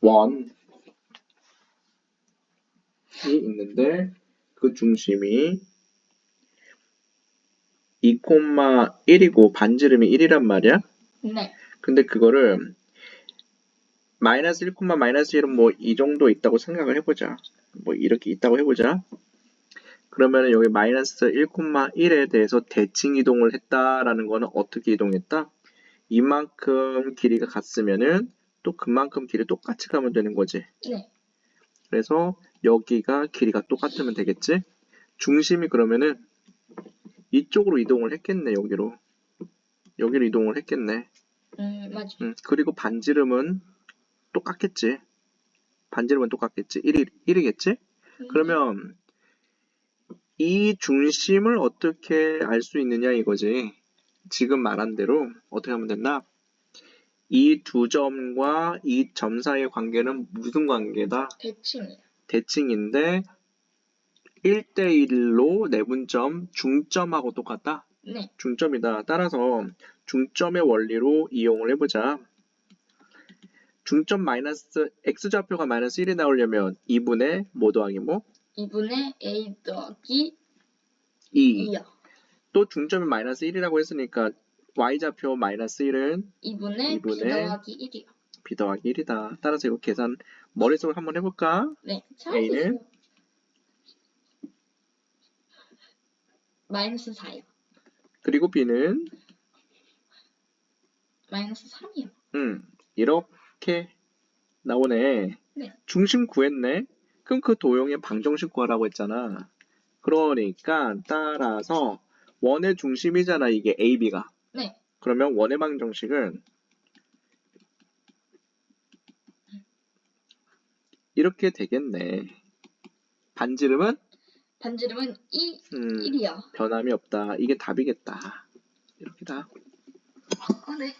원이 있는데 그 중심이 2,1이고 반지름이 1이란 말이야. 네. 근데 그거를 마이너스 1, 마이너스 1은 뭐 이 정도 있다고 생각을 해보자. 뭐 이렇게 있다고 해보자. 그러면 여기 마이너스 1,1에 대해서 대칭 이동을 했다라는 거는 어떻게 이동했다? 이만큼 길이가 같으면은 또 그만큼 길이 똑같이 가면 되는 거지. 네. 그래서 여기가 길이가 똑같으면 되겠지? 중심이 그러면은 이쪽으로 이동을 했겠네, 여기로. 여기로 이동을 했겠네. 음, 맞아요. 음, 그리고 반지름은 똑같겠지. 반지름은 똑같겠지. 1이, 1이겠지? 그러면 이 중심을 어떻게 알 수 있느냐 이거지. 지금 말한 대로 어떻게 하면 된다? 이 두 점과 이 점 사이의 관계는 무슨 관계다? 대칭이요. 대칭인데 1대1로 내분점 중점하고 똑같다? 네. 중점이다. 따라서 중점의 원리로 이용을 해보자. 중점 마이너스 x좌표가 마이너스 1이 나오려면 2분의 뭐 더하기 뭐? 2분의 a 더하기 2. 2요. 또 중점이 마이너스 1이라고 했으니까 y좌표 마이너스 1은 2분의 b 2분의 더하기 1이요. b 더하기 1이다. 따라서 이거 계산 머릿속으로 한번 해볼까? 네. A는? 마이너스 4요. 그리고 b는 마이너스 3이요. 음, 이렇게 나오네. 네. 중심 구했네. 그럼 그 도형의 방정식 구하라고 했잖아. 그러니까 따라서 원의 중심이잖아 이게 AB가. 네. 그러면 원해망 정식은 이렇게 되겠네. 반지름은? 반지름은 2, 음, 1이요. 변함이 없다. 이게 답이겠다. 이렇게다. 어, 네.